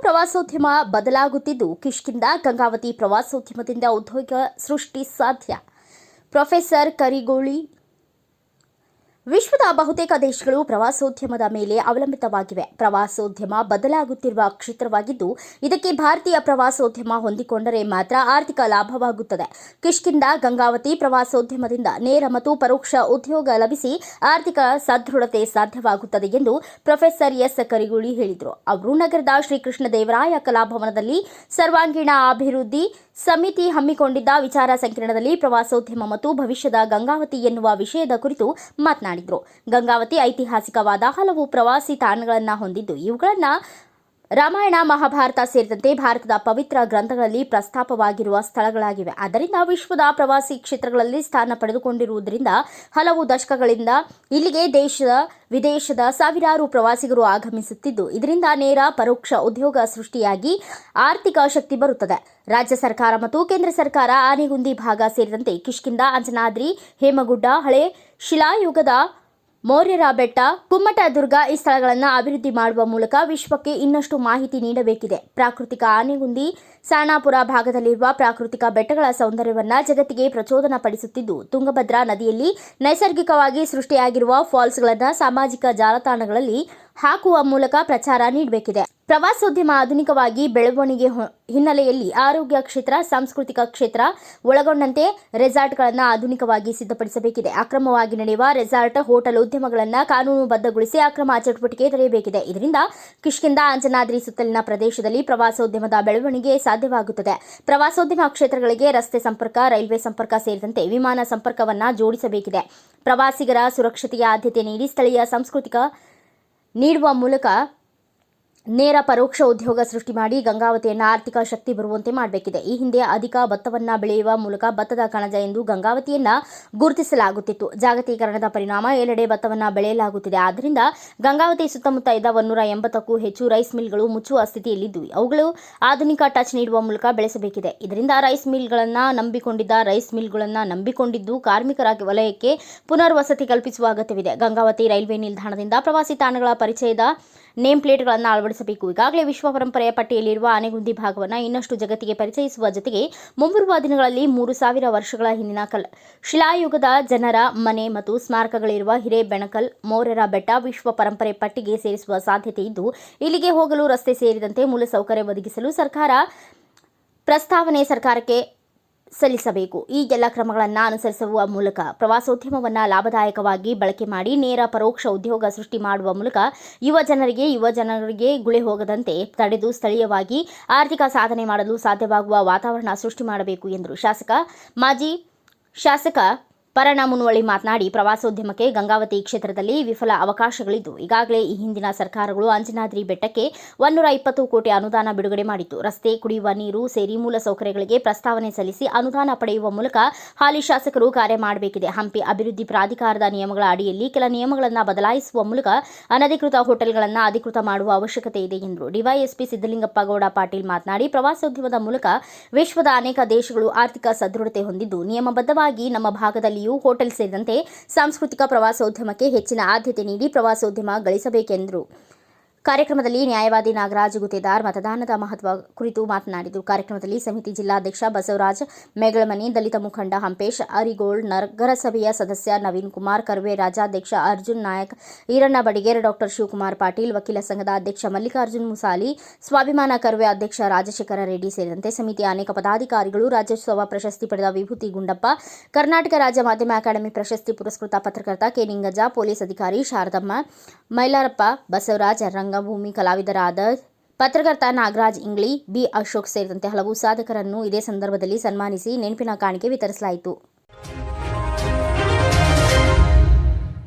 ಪ್ರವಾಸೋದ್ಯಮ ಬದಲಾಗುತ್ತಿದ್ದು ಕಿಷ್ಕಿಂದ ಗಂಗಾವತಿ ಪ್ರವಾಸೋದ್ಯಮದಿಂದ ಉದ್ಯೋಗ ಸೃಷ್ಟಿ ಸಾಧ್ಯ. ಪ್ರೊಫೆಸರ್ ಕರಿಗೋಳಿ ವಿಶ್ವದ ಬಹುತೇಕ ದೇಶಗಳು ಪ್ರವಾಸೋದ್ಯಮದ ಮೇಲೆ ಅವಲಂಬಿತವಾಗಿವೆ. ಪ್ರವಾಸೋದ್ಯಮ ಬದಲಾಗುತ್ತಿರುವ ಕ್ಷೇತ್ರವಾಗಿದ್ದು, ಇದಕ್ಕೆ ಭಾರತೀಯ ಪ್ರವಾಸೋದ್ಯಮ ಹೊಂದಿಕೊಂಡರೆ ಮಾತ್ರ ಆರ್ಥಿಕ ಲಾಭವಾಗುತ್ತದೆ. ಕಿಷ್ಕಿಂದ ಗಂಗಾವತಿ ಪ್ರವಾಸೋದ್ಯಮದಿಂದ ನೇರ ಮತ್ತು ಪರೋಕ್ಷ ಉದ್ಯೋಗ ಲಭಿಸಿ ಆರ್ಥಿಕ ಸದೃಢತೆ ಸಾಧ್ಯವಾಗುತ್ತದೆ ಎಂದು ಪ್ರೊಫೆಸರ್ ಎಸ್. ಕರಿಗುಳಿ ಹೇಳಿದರು. ಅವರು ನಗರದ ಶ್ರೀಕೃಷ್ಣ ದೇವರಾಯ ಕಲಾಭವನದಲ್ಲಿ ಸರ್ವಾಂಗೀಣ ಅಭಿವೃದ್ಧಿ ಸಮಿತಿ ಹಮ್ಮಿಕೊಂಡಿದ್ದ ವಿಚಾರ ಸಂಕಿರಣದಲ್ಲಿ ಪ್ರವಾಸೋದ್ಯಮ ಮತ್ತು ಭವಿಷ್ಯದ ಗಂಗಾವತಿ ಎನ್ನುವ ವಿಷಯದ ಕುರಿತು ಮಾತನಾಡಿದರು. ಗಂಗಾವತಿ ಐತಿಹಾಸಿಕವಾದ ಹಲವು ಪ್ರವಾಸಿ ತಾಣಗಳನ್ನು ಹೊಂದಿದ್ದು ಇವುಗಳನ್ನು ರಾಮಾಯಣ, ಮಹಾಭಾರತ ಸೇರಿದಂತೆ ಭಾರತದ ಪವಿತ್ರ ಗ್ರಂಥಗಳಲ್ಲಿ ಪ್ರಸ್ತಾಪವಾಗಿರುವ ಸ್ಥಳಗಳಾಗಿವೆ. ಆದ್ದರಿಂದ ವಿಶ್ವದ ಪ್ರವಾಸಿ ಕ್ಷೇತ್ರಗಳಲ್ಲಿ ಸ್ಥಾನ ಪಡೆದುಕೊಂಡಿರುವುದರಿಂದ ಹಲವು ದಶಕಗಳಿಂದ ಇಲ್ಲಿಗೆ ದೇಶದ, ವಿದೇಶದ ಸಾವಿರಾರು ಪ್ರವಾಸಿಗರು ಆಗಮಿಸುತ್ತಿದ್ದು, ಇದರಿಂದ ನೇರ ಪರೋಕ್ಷ ಉದ್ಯೋಗ ಸೃಷ್ಟಿಯಾಗಿ ಆರ್ಥಿಕ ಶಕ್ತಿ ಬರುತ್ತದೆ. ರಾಜ್ಯ ಸರ್ಕಾರ ಮತ್ತು ಕೇಂದ್ರ ಸರ್ಕಾರ ಆನೆಗುಂದಿ ಭಾಗ ಸೇರಿದಂತೆ ಕಿಷ್ಕಿಂದ ಅಂಜನಾದ್ರಿ, ಹೇಮಗುಡ್ಡ, ಹಳೆ ಶಿಲಾಯುಗದ ಮೌರ್ಯರ ಬೆಟ್ಟ ಕುಮ್ಮಟ ದುರ್ಗ ಈ ಸ್ಥಳಗಳನ್ನು ಅಭಿವೃದ್ಧಿ ಮಾಡುವ ಮೂಲಕ ವಿಶ್ವಕ್ಕೆ ಇನ್ನಷ್ಟು ಮಾಹಿತಿ ನೀಡಬೇಕಿದೆ. ಪ್ರಾಕೃತಿಕ ಆನೆಗುಂದಿ ಸಾಣಾಪುರ ಭಾಗದಲ್ಲಿರುವ ಪ್ರಾಕೃತಿಕ ಬೆಟ್ಟಗಳ ಸೌಂದರ್ಯವನ್ನು ಜಗತ್ತಿಗೆ ಪ್ರಚೋದನ ಪಡಿಸುತ್ತಿದ್ದು ತುಂಗಭದ್ರಾ ನದಿಯಲ್ಲಿ ನೈಸರ್ಗಿಕವಾಗಿ ಸೃಷ್ಟಿಯಾಗಿರುವ ಫಾಲ್ಸ್ಗಳನ್ನು ಸಾಮಾಜಿಕ ಜಾಲತಾಣಗಳಲ್ಲಿ ಹಾಕುವ ಮೂಲಕ ಪ್ರಚಾರ ನೀಡಬೇಕಿದೆ. ಪ್ರವಾಸೋದ್ಯಮ ಆಧುನಿಕವಾಗಿ ಬೆಳವಣಿಗೆ ಹಿನ್ನೆಲೆಯಲ್ಲಿ ಆರೋಗ್ಯ ಕ್ಷೇತ್ರ, ಸಾಂಸ್ಕೃತಿಕ ಕ್ಷೇತ್ರ ಒಳಗೊಂಡಂತೆ ರೆಸಾರ್ಟ್ಗಳನ್ನು ಆಧುನಿಕವಾಗಿ ಸಿದ್ಧಪಡಿಸಬೇಕಿದೆ. ಅಕ್ರಮವಾಗಿ ನಡೆಯುವ ರೆಸಾರ್ಟ್, ಹೋಟೆಲ್ ಉದ್ಯಮಗಳನ್ನು ಕಾನೂನುಬದ್ಧಗೊಳಿಸಿ ಅಕ್ರಮ ಚಟುವಟಿಕೆ ತಡೆಯಬೇಕಿದೆ. ಇದರಿಂದ ಕಿಷ್ಕಿಂದ ಅಂಜನಾದ್ರಿ ಸುತ್ತಲಿನ ಪ್ರದೇಶದಲ್ಲಿ ಪ್ರವಾಸೋದ್ಯಮದ ಬೆಳವಣಿಗೆ ಸಾಧ್ಯವಾಗುತ್ತದೆ. ಪ್ರವಾಸೋದ್ಯಮ ಕ್ಷೇತ್ರಗಳಿಗೆ ರಸ್ತೆ ಸಂಪರ್ಕ, ರೈಲ್ವೆ ಸಂಪರ್ಕ ಸೇರಿದಂತೆ ವಿಮಾನ ಸಂಪರ್ಕವನ್ನು ಜೋಡಿಸಬೇಕಿದೆ. ಪ್ರವಾಸಿಗರ ಸುರಕ್ಷತೆಗೆ ಆದ್ಯತೆ ನೀಡಿ ಸ್ಥಳೀಯ ಸಾಂಸ್ಕೃತಿಕ ನೀಡುವ ಮೂಲಕ ನೇರ ಪರೋಕ್ಷ ಉದ್ಯೋಗ ಸೃಷ್ಟಿ ಮಾಡಿ ಗಂಗಾವತಿಯನ್ನು ಆರ್ಥಿಕ ಶಕ್ತಿ ಬರುವಂತೆ ಮಾಡಬೇಕಿದೆ. ಈ ಹಿಂದೆ ಅಧಿಕ ಭತ್ತವನ್ನು ಬೆಳೆಯುವ ಮೂಲಕ ಭತ್ತದ ಕಣಜ ಎಂದು ಗಂಗಾವತಿಯನ್ನ ಗುರುತಿಸಲಾಗುತ್ತಿತ್ತು. ಜಾಗತೀಕರಣದ ಪರಿಣಾಮ ಎಲ್ಲೆಡೆ ಭತ್ತವನ್ನು ಬೆಳೆಯಲಾಗುತ್ತಿದೆ. ಆದ್ದರಿಂದ ಗಂಗಾವತಿ ಸುತ್ತಮುತ್ತ ಇದ್ದ ಒನ್ನೂರ ಎಂಬತ್ತಕ್ಕೂ ಹೆಚ್ಚು ರೈಸ್ ಮಿಲ್ಗಳು ಮುಚ್ಚುವ ಸ್ಥಿತಿಯಲ್ಲಿದ್ದು ಅವುಗಳು ಆಧುನಿಕ ಟಚ್ ನೀಡುವ ಮೂಲಕ ಬೆಳೆಸಬೇಕಿದೆ. ಇದರಿಂದ ರೈಸ್ ಮಿಲ್ಗಳನ್ನು ನಂಬಿಕೊಂಡಿದ್ದ ರೈಸ್ ಮಿಲ್ಗಳನ್ನು ನಂಬಿಕೊಂಡಿದ್ದು ಕಾರ್ಮಿಕರ ವಲಯಕ್ಕೆ ಪುನರ್ವಸತಿ ಕಲ್ಪಿಸುವ ಅಗತ್ಯವಿದೆ. ಗಂಗಾವತಿ ರೈಲ್ವೆ ನಿಲ್ದಾಣದಿಂದ ಪ್ರವಾಸಿ ತಾಣಗಳ ಪರಿಚಯದ ನೇಮ್ ಪ್ಲೇಟ್ಗಳನ್ನು ಅಳವಡಿಸಬೇಕು. ಈಗಾಗಲೇ ವಿಶ್ವ ಪರಂಪರೆಯ ಪಟ್ಟಿಯಲ್ಲಿರುವ ಆನೆಗುಂದಿ ಭಾಗವನ್ನು ಇನ್ನಷ್ಟು ಜಗತ್ತಿಗೆ ಪರಿಚಯಿಸುವ ಜೊತೆಗೆ ಮುಂಬರುವ ದಿನಗಳಲ್ಲಿ ಮೂರು ಸಾವಿರ ವರ್ಷಗಳ ಹಿಂದಿನ ಕಲ್, ಶಿಲಾಯುಗದ ಜನರ ಮನೆ ಮತ್ತು ಸ್ಮಾರಕಗಳಿರುವ ಹಿರೇಬೆಣಕಲ್, ಮೌರ್ಯರ ಬೆಟ್ಟ ವಿಶ್ವ ಪರಂಪರೆ ಪಟ್ಟಿಗೆ ಸೇರಿಸುವ ಸಾಧ್ಯತೆ ಇದ್ದು, ಇಲ್ಲಿಗೆ ಹೋಗಲು ರಸ್ತೆ ಸೇರಿದಂತೆ ಮೂಲಸೌಕರ್ಯ ಒದಗಿಸಲು ಸರ್ಕಾರ ಪ್ರಸ್ತಾವನೆ ಸರ್ಕಾರಕ್ಕೆ ಸಲ್ಲಿಸಬೇಕು. ಈ ಎಲ್ಲ ಕ್ರಮಗಳನ್ನು ಅನುಸರಿಸುವ ಮೂಲಕ ಪ್ರವಾಸೋದ್ಯಮವನ್ನು ಲಾಭದಾಯಕವಾಗಿ ಬಳಕೆ ಮಾಡಿ ನೇರ ಪರೋಕ್ಷ ಉದ್ಯೋಗ ಸೃಷ್ಟಿ ಮಾಡುವ ಮೂಲಕ ಯುವ ಜನರಿಗೆ ಯುವ ಜನರಿಗೆ ಗುಳೆ ಹೋಗದಂತೆ ತಡೆದು ಸ್ಥಳೀಯವಾಗಿ ಆರ್ಥಿಕ ಸಾಧನೆ ಮಾಡಲು ಸಾಧ್ಯವಾಗುವ ವಾತಾವರಣ ಸೃಷ್ಟಿ ಮಾಡಬೇಕು ಎಂದರು ಶಾಸಕ, ಮಾಜಿ ಶಾಸಕ ಪರಣ ಮುನ್ವಳ್ಳಿ ಮಾತನಾಡಿ ಪ್ರವಾಸೋದ್ಯಮಕ್ಕೆ ಗಂಗಾವತಿ ಕ್ಷೇತ್ರದಲ್ಲಿ ವಿಫಲ ಅವಕಾಶಗಳಿದ್ದು, ಈಗಾಗಲೇ ಈ ಹಿಂದಿನ ಸರ್ಕಾರಗಳು ಅಂಜನಾದ್ರಿ ಬೆಟ್ಟಕ್ಕೆ ಒಂದೂರ ಇಪ್ಪತ್ತು ಕೋಟಿ ಅನುದಾನ ಬಿಡುಗಡೆ ಮಾಡಿತ್ತು. ರಸ್ತೆ, ಕುಡಿಯುವ ನೀರು, ಸೇರಿ ಮೂಲ ಸೌಕರ್ಯಗಳಿಗೆ ಪ್ರಸ್ತಾವನೆ ಸಲ್ಲಿಸಿ ಅನುದಾನ ಪಡೆಯುವ ಮೂಲಕ ಹಾಲಿ ಶಾಸಕರು ಕಾರ್ಯ ಮಾಡಬೇಕಿದೆ. ಹಂಪಿ ಅಭಿವೃದ್ಧಿ ಪ್ರಾಧಿಕಾರದ ನಿಯಮಗಳ ಅಡಿಯಲ್ಲಿ ಕೆಲ ನಿಯಮಗಳನ್ನು ಬದಲಾಯಿಸುವ ಮೂಲಕ ಅನಧಿಕೃತ ಹೋಟೆಲ್ಗಳನ್ನು ಅಧಿಕೃತ ಮಾಡುವ ಅವಶ್ಯಕತೆ ಇದೆ ಎಂದರು ಡಿವೈಎಸ್ಪಿ ಸಿದ್ದಲಿಂಗಪ್ಪ ಗೌಡ ಪಾಟೀಲ್ ಮಾತನಾಡಿ, ಪ್ರವಾಸೋದ್ಯಮದ ಮೂಲಕ ವಿಶ್ವದ ಅನೇಕ ದೇಶಗಳು ಆರ್ಥಿಕ ಸದೃಢತೆ ಹೊಂದಿದ್ದು, ನಿಯಮಬದ್ಧವಾಗಿ ನಮ್ಮ ಭಾಗದಲ್ಲಿಯೂ ಹೋಟೆಲ್ ಸೇರಿದಂತೆ ಸಾಂಸ್ಕೃತಿಕ ಪ್ರವಾಸೋದ್ಯಮಕ್ಕೆ ಹೆಚ್ಚಿನ ಆದ್ಯತೆ ನೀಡಿ ಪ್ರವಾಸೋದ್ಯಮ ಗಳಿಸಬೇಕೆಂದರು ಕಾರ್ಯಕ್ರಮದಲ್ಲಿ ನ್ಯಾಯವಾದಿ ನಾಗರಾಜ್ ಗುತ್ತೇದಾರ್ ಮತದಾನದ ಮಹತ್ವ ಕುರಿತು ಮಾತನಾಡಿದರು. ಕಾರ್ಯಕ್ರಮದಲ್ಲಿ ಸಮಿತಿ ಜಿಲ್ಲಾಧ್ಯಕ್ಷ ಬಸವರಾಜ್, ಮೇಗಳಮನಿ, ದಲಿತ ಮುಖಂಡ ಹಂಪೇಶ್, ಅರಿಗೋಳ್, ನಗರಸಭೆಯ ಸದಸ್ಯ ನವೀನ್ ಕುಮಾರ್, ಕರ್ವೆ ರಾಜ್ಯಾಧ್ಯಕ್ಷ ಅರ್ಜುನ್ ನಾಯಕ್, ಈರಣ್ಣ ಬಡಿಗೇರ್ ಡಾಕ್ಟರ್ ಶಿವಕುಮಾರ್ ಪಾಟೀಲ್, ವಕೀಲ ಸಂಘದ ಅಧ್ಯಕ್ಷ ಮಲ್ಲಿಕಾರ್ಜುನ್ ಮುಸಾಲಿ, ಸ್ವಾಭಿಮಾನ ಕರ್ವೆ ಅಧ್ಯಕ್ಷ ರಾಜಶೇಖರ ರೆಡ್ಡಿ ಸೇರಿದಂತೆ ಸಮಿತಿಯ ಅನೇಕ ಪದಾಧಿಕಾರಿಗಳು ರಾಜ್ಯೋತ್ಸವ ಪ್ರಶಸ್ತಿ ಪಡೆದ ವಿಭೂತಿ ಗುಂಡಪ್ಪ, ಕರ್ನಾಟಕ ರಾಜ್ಯ ಮಾಧ್ಯಮ ಅಕಾಡೆಮಿ ಪ್ರಶಸ್ತಿ ಪುರಸ್ಕೃತ ಪತ್ರಕರ್ತ ಕೆ. ನಿಂಗಜ್ಜ, ಪೊಲೀಸ್ ಅಧಿಕಾರಿ ಶಾರದಮ್ಮ, ಮೈಲಾರಪ್ಪ, ಬಸವರಾಜ್ ರಂಗಭೂಮಿ ಕಲಾವಿದರಾದ ಪತ್ರಕರ್ತ ನಾಗರಾಜ್ ಇಂಗ್ಲಿ, ಬಿ ಅಶೋಕ್ ಸೇರಿದಂತೆ ಹಲವು ಸಾಧಕರನ್ನು ಇದೇ ಸಂದರ್ಭದಲ್ಲಿ ಸನ್ಮಾನಿಸಿ ನೆನಪಿನ ಕಾಣಿಕೆ ವಿತರಿಸಲಾಯಿತು.